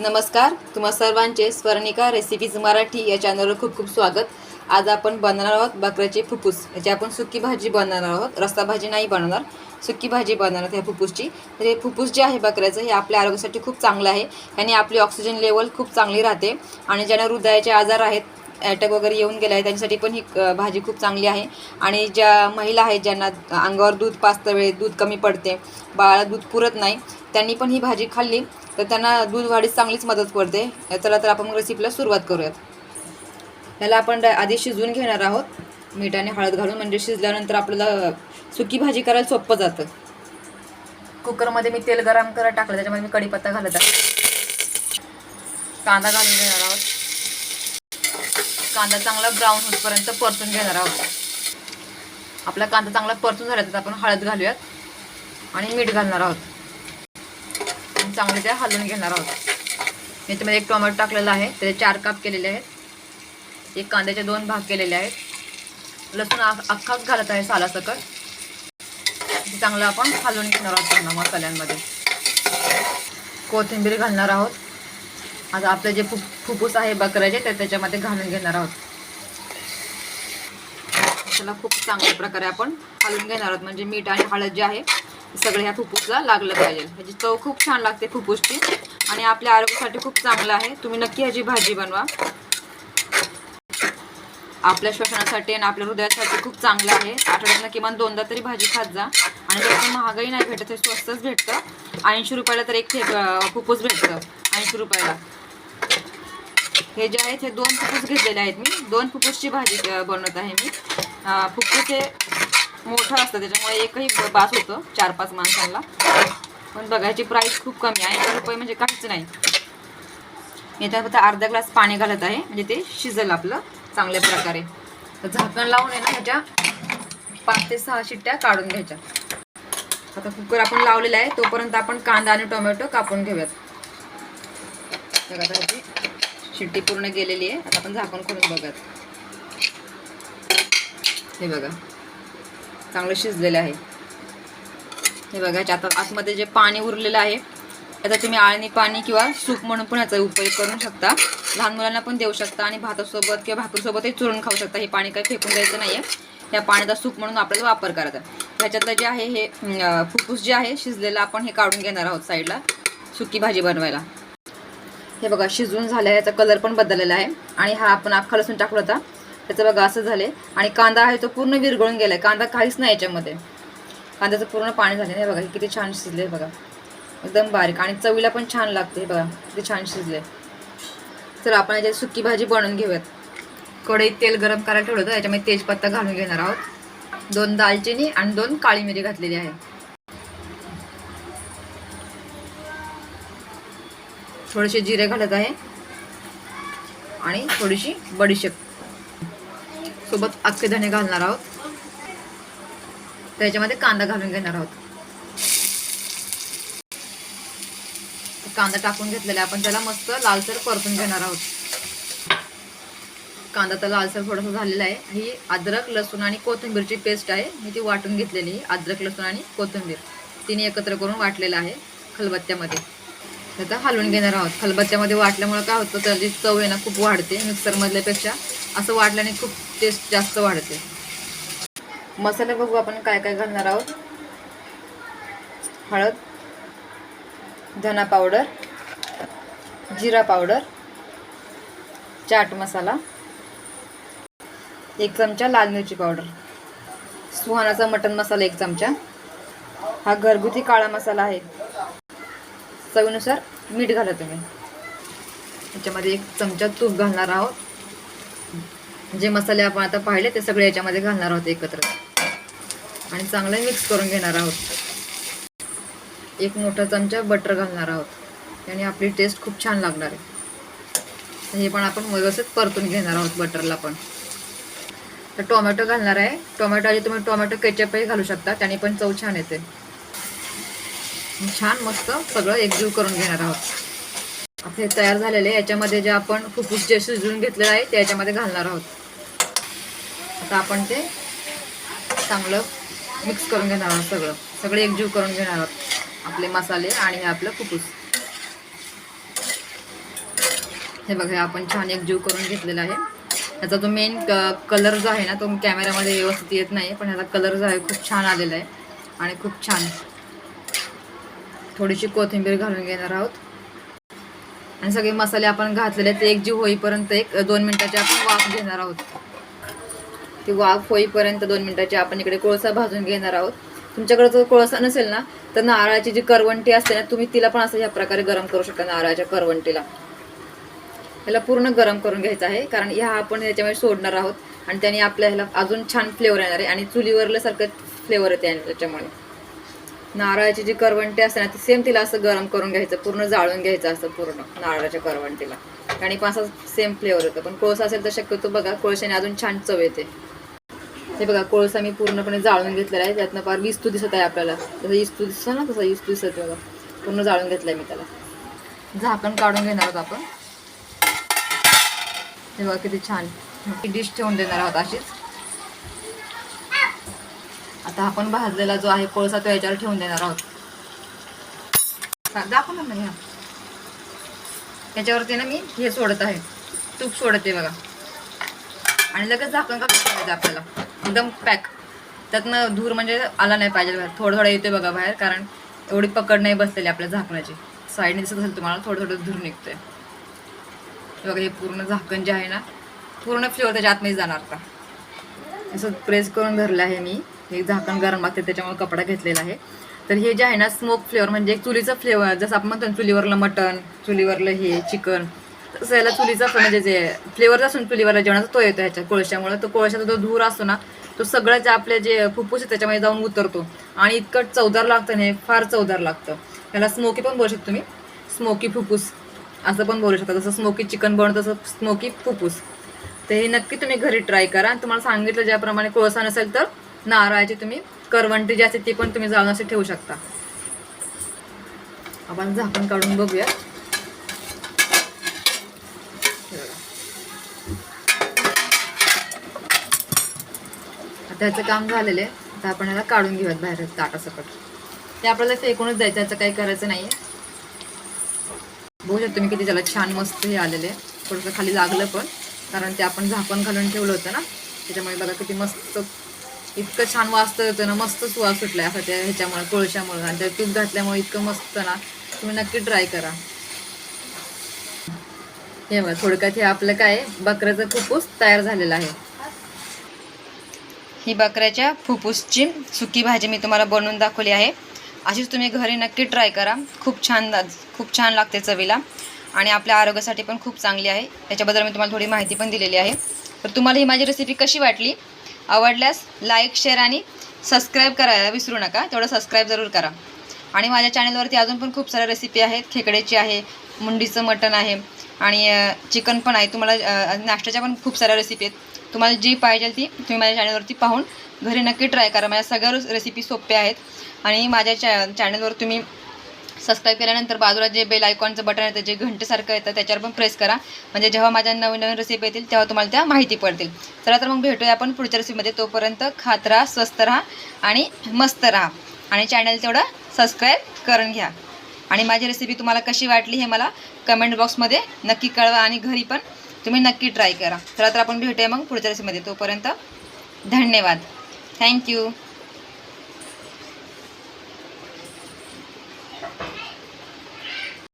नमस्कार तुम्हा सर्वांचे स्वर्णिका रेसिपीज मराठी या चॅनलवर खूप खूप स्वागत. आज आपण बनवणार आहोत बकऱ्याचे फुफ्फूस याची आपण सुकी भाजी बनवणार आहोत. रस्ता भाजी नाही बनवणार सुकी भाजी बनवणार आहोत ह्या फुफ्फूसची. तर हे फुफ्फूस जे आहे बकऱ्याचं हे आपल्या आरोग्यासाठी खूप चांगलं आहे आणि आपली ऑक्सिजन लेवल खूप चांगली राहते. आणि ज्यांना हृदयाचे आजार आहेत अटॅक वगैरे येऊन गेला आहे. त्यांच्यासाठी पण ही भाजी खूप चांगली आहे. आणि ज्या महिला आहेत ज्यांना अंगावर दूध पाचता वेळेत दूध कमी पडते बाळाला दूध पुरत नाही त्यांनी पण ही भाजी खाल्ली. तर त्यांना दूध वाढीस चांगलीच मदत करते. चला तर आपण रेसिपीला सुरुवात करूयात. ह्याला आपण आधी शिजवून घेणार आहोत. मीठ आणि हळद घालून म्हणजे शिजल्यानंतर आपल्याला सुकी भाजी करायला सोपं जातं. कुकरमध्ये मी तेल गरम करायला टाकलं त्याच्यामध्ये मी कढीपत्ता घालत आहे. कांदा घालून घेणार आहोत. कांदा चांगला ब्राऊन होतपर्यंत परतून घेणार आहोत. आपला कांदा चांगला परतून झाला तर आपण हळद घालूयात आणि मीठ घालणार आहोत. आणि चांगले ते हलवून घेणार आहोत. याच्यामध्ये एक टोमॅटो टाकलेला आहे त्याचे चार काप केलेले आहेत. एक कांद्याचे दोन भाग केलेले आहेत. लसूण अख्खाच घालत आहे सालासकट. ते चांगलं आपण हलवून घेणार आहोत मसाल्यांमध्ये. कोथिंबीर घालणार आहोत. आता आपलं जे फुप फुप्फूस आहे बकऱ्याचे ते त्याच्यामध्ये घालून घेणार आहोत. त्याला खूप चांगल्या प्रकारे आपण घालून घेणार आहोत. म्हणजे मीठ आणि हळद जे आहे सगळं ह्या फुप्फूसला लागलं पाहिजे. ह्याची चव खूप छान लागते फुप्फूसची. आणि आपल्या आरोग्यासाठी खूप चांगलं आहे. तुम्ही नक्की ह्याची भाजी बनवा. आपल्या श्वसनासाठी आणि आपल्या हृदयासाठी खूप चांगलं आहे. आठवड्यातनं किमान दोनदा तरी भाजी खात जा. आणि त्याचं महागाई नाही भेटत हे स्वस्तच भेटतं. ऐंशी रुपयाला तर एक ठेप फुप्पूस भेटतं ऐंशी रुपयाला. हे जे आहेत हे दोन फुफ्फुस घेतलेले आहेत मी. दोन फुप्पूसची भाजी बनवत आहे मी. फुप्पूस हे मोठं असतं त्याच्यामुळे एकही बास होतं चार पाच माणसांना. पण बघायची प्राईस खूप कमी आहे. ऐंशी रुपये म्हणजे काहीच नाही. मी त्यात फक्त अर्धा ग्लास पाणी घालत आहे. म्हणजे ते शिजल आपलं चांगल्या प्रकारे. तर झाकण लावून आहे ना ह्याच्या पाच ते सहा शिट्ट्या काढून घ्यायच्या. आता कुकर आपण लावलेला आहे तोपर्यंत आपण कांदा आणि टोमॅटो कापून घेऊयात. बघा आता शिट्टी पूर्ण गेलेली आहे. आता आपण झाकण करून बघत हे बघा चांगलं शिजलेलं आहे. हे बघा आता आतमध्ये जे पाणी उरलेलं आहे याचा तुम्ही आळणी पाणी किंवा सूप म्हणून पण याचा उपयोग करू शकता. लहान मुलांना पण देऊ शकता आणि भातासोबत किंवा भाकरीसोबतही चुरून खाऊ शकता. हे पाणी काही फेकून द्यायचं नाही आहे या पाण्याचा सूप म्हणून आपल्याला वापर करायचा. ह्याच्यातलं जे आहे हे फुफ्फूस जे आहे शिजलेलं आपण हे काढून घेणार आहोत साईडला. सुकी भाजी बनवायला. हे बघा शिजून झालं याचा कलर पण बदललेला आहे. आणि हा आपण अख्खा लसूण टाकला होता. त्याचं बघा असं झाले आणि कांदा आहे तो पूर्ण विरघळून गेला आहे कांदा काहीच नाही याच्यामध्ये. कांद्याचं पूर्ण पाणी झालं हे बघा हे किती छान शिजले बघा. एकदम बारीक. आणि चवीला पण छान लागते बघा ते छान शिजले. तर आपण याच्यात सुकी भाजी बनवून घेऊयात. कढईत तेल गरम करायला ठेवलं होतं याच्यामध्ये तेजपत्ता घालून घेणार आहोत. दोन दालचिनी आणि दोन काळी मिरी घातलेली आहे. थोडेसे जिरे घालत आहे. आणि थोडीशी बडीशेप. सोबत अख्खे धणे घालणार आहोत. त्याच्यामध्ये कांदा घालून घेणार आहोत. कांदा टाकून घेतलेला आहे. आपण त्याला मस्त लालसर परतून घेणार आहोत. कांदा तर लालसर थोडासा झालेला आहे. ही अद्रक लसूण आणि कोथिंबीरची पेस्ट आहे. मी ती वाटून घेतलेली अद्रक लसूण आणि कोथिंबीर. तिने एकत्र करून वाटलेलं आहे खलबत्त्यामध्ये. त्याचा हलवून घेणार आहोत. खलबत्त्यामध्ये वाटल्यामुळे काय होतं त्याची चव आहे ना खूप वाढते मिक्सरमधल्यापेक्षा. असं वाटल्याने खूप टेस्ट जास्त वाढते. मसाले बघू आपण काय काय घालणार आहोत. हळद. धना पावडर जिरा पावडर चाट मसाला एक चमचा लाल मिरची पावडर सुहानाचा मटन मसाला एक चमचा हा घरगुती काळा मसाला आहे. चवीनुसार मीठ घाला तुम्ही. याच्यामध्ये एक चमचा तूप घालणार आहोत. जे मसाले आपण आता पाहिले ते सगळे याच्यामध्ये घालणार आहोत एकत्र. आणि चांगलं मिक्स करून घेणार आहोत. एक मोठा चमचा बटर घालणार आहोत. त्याने आपली टेस्ट खूप छान लागणार आहे. हे पण आपण व्यवस्थित परतून घेणार आहोत बटरला पण. तर टोमॅटो घालणार आहे. टोमॅटो आधी तुम्ही टोमॅटो केचपही घालू शकता. त्याने पण चव छान येते. छान मस्त सगळं एकजीव करून घेणार आहोत. आता हे तयार झालेले याच्यामध्ये जे आपण फुफ्फुस जे शिजवून घेतलेलं आहे ते याच्यामध्ये घालणार आहोत. आता आपण ते चांगलं मिक्स करून घेणार आहोत सगळं. सगळे एकजीव करून घेणार आहोत. आपले मसाले आणि हे आपलं कुपूस हे बघा हे आपण छान एक जीव करून घेतलेला आहे. ह्याचा जो मेन कलर जो आहे ना तो कॅमेऱ्यामध्ये व्यवस्थित येत नाही पण ह्याचा कलर जो आहे खूप छान आलेला आहे आणि खूप छान. थोडीशी कोथिंबीर घालून घेणार आहोत. आणि सगळे मसाले आपण घातलेले आहेत ते एक जीव होईपर्यंत एक दोन मिनटाची आपण वाफ घेणार आहोत. ती वाफ होईपर्यंत दोन मिनटाची आपण इकडे कोळसा भाजून घेणार आहोत. तुमच्याकडे जर कोळसा नसेल ना तर नारळाची जी करवंटी असते ना तुम्ही तिला पण असं ह्या प्रकारे गरम करू शकता नारळाच्या करवंटीला. ह्याला पूर्ण गरम करून घ्यायचं आहे कारण ह्या आपण ह्याच्यामध्ये सोडणार आहोत आणि त्याने आपल्या ह्याला अजून छान फ्लेवर येणार आहे आणि चुलीवरल्यासारखं फ्लेवर येते त्याच्यामुळे नारळाची जी करवंटी असते ना ती सेम तिला असं गरम करून घ्यायचं पूर्ण जाळून घ्यायचं असतं पूर्ण नारळाच्या करवंटीला. आणि पण असं सेम फ्लेवर येतं. पण कोळसा असेल तर शक्यतो बघा कोळशाने अजून छान चव येते. हे बघा कोळसा मी पूर्णपणे जाळून घेतलेला आहे. त्यातनं फार विस्तू दिसत आहे आपल्याला. जसं इस्तू दिसतो ना तसं इस्तू दिसत आहे बघा. पूर्ण जाळून घेतलंय मी त्याला. झाकण काढून घेणार आहोत आपण. हे बघा किती छान. डिश ठेवून देणार आहोत अशीच. आता आपण भाजलेला जो आहे कोळसा तो याच्यावर ठेवून देणार आहोत. दाखवणार नाही ना याच्यावरती ना मी हे सोडत आहे. तूप सोडते बघा. आणि लगेच झाकण काढून ठेवायचं आपल्याला? एकदम पॅक त्यातनं धूर म्हणजे आला नाही पाहिजे बाहेर. थोडं थोडं येतोय बघा बाहेर कारण एवढी पकड नाही बसलेली आपल्या झाकणाची. साईडने दिसत असेल तुम्हाला थोडं थोडं धूर निघतोय. बघा हे पूर्ण झाकण जे आहे ना पूर्ण फ्लेवर त्याच्या आतमध्ये जाणार का असं प्रेस करून धरलं आहे मी. हे झाकण गरम लागते त्याच्यामुळे कपडा घेतलेला आहे. तर हे जे आहे ना स्मोक फ्लेवर म्हणजे एक चुलीचं फ्लेवर जसं आपण म्हणतो चुलीवरलं मटण चुलीवरलं हे चिकन. तसं याला चुलीचा फ- म्हणजे जे फ्लेवर असून चुलीवरला जेवणाचा तो येतो ह्याच्या कोळशामुळे. तो कोळशाचा जो धूर असतो ना तो सगळं जे आपले जे फुफ्फुस आहे त्याच्यामध्ये जाऊन उतरतो. आणि इतकं चवदार लागतं हे फार चवदार लागतं. ह्याला स्मोकी पण बोलू शकतो तुम्ही. स्मोकी फुफ्फुस. असं पण बोलू शकता. जसं स्मोकी चिकन बनवतं तसं स्मोकी फुफ्फुस. तर हे नक्की तुम्ही घरी ट्राय करा. आणि तुम्हाला सांगितलं ज्याप्रमाणे कोळसा नसेल तर नारळाची तुम्ही करवंटी जी असते ती पण तुम्ही जाऊन असे ठेवू शकता. आपण झाकण काढून बघूया. त्याचं काम झालेलं आहे. आता आपण याला काढून घेऊयात बाहेर ताटासकट. ते आपल्याला फेकूनच द्यायचं याचं काही करायचं नाही बघू शकतो तुम्ही किती त्याला छान मस्त हे आलेले थोडंसं खाली लागलं पण कारण ते आपण झाकण घालून ठेवलं होतं ना त्याच्यामुळे बघा किती मस्त इतकं छान वाचतं येतं ना मस्त सुवास सुटला असं त्या ह्याच्यामुळे कोळशामुळे. आणि त्या तूप घातल्यामुळे इतकं मस्त ना तुम्ही नक्की ट्राय करा. हे बघा थोडक्यात हे आपलं काय बकऱ्याचं खूपच तयार झालेलं आहे. ही बकऱ्याच्या फुफ्फुसची सुकी भाजी मी तुम्हाला बनवून दाखवली आहे. अशीच तुम्ही घरी नक्की ट्राय करा. खूप छान खूप छान लागते चवीला. आणि आपल्या आरोग्यासाठी पण खूप चांगली आहे. त्याच्याबद्दल मी तुम्हाला थोडी माहिती पण दिलेली आहे. तर तुम्हाला ही माझी रेसिपी कशी वाटली? आवडल्यास लाईक शेअर आणि सबस्क्राईब करायला विसरू नका. तेवढं सबस्क्राईब जरूर करा. आणि माझ्या चॅनलवरती अजून पण खूप साऱ्या रेसिपी आहेत. खेकड्याची आहे मुंडीचं मटण आहे आणि चिकन पण आहे. तुम्हाला नाश्त्याच्या पण खूप साऱ्या रेसिपी आहेत. तुम्हाला जी पाहिजे ती तुम्ही माझ्या चॅनलवरती पाहून घरी नक्की ट्राय करा. माझ्या सगळ्या रेसिपी सोप्या आहेत. आणि माझ्या चॅ चॅनलवर तुम्ही सबस्क्राईब केल्यानंतर बाजूला जे बेल आयकॉनचं बटन येतं जे घंटेसारखं येतं त्याच्यावर पण प्रेस करा. म्हणजे जेव्हा माझ्या नवीन नवीन रेसिपी येतील तेव्हा तुम्हाला त्या माहिती पडतील. चला तर मग भेटूया आपण पुढच्या रेसिपीमध्ये तोपर्यंत खात राहा स्वस्त राहा आणि मस्त राहा. आणि चॅनल तेवढं सबस्क्राईब करून घ्या. आणि माझी रेसिपी तुम्हाला कशी वाटली हे मला कमेंट बॉक्समध्ये नक्की कळवा आणि घरी पण तुम्ही नक्की ट्राय करा. चला तर आपण भेटूया मग पुढच्या रेसिपीमध्ये तोपर्यंत धन्यवाद. थँक्यू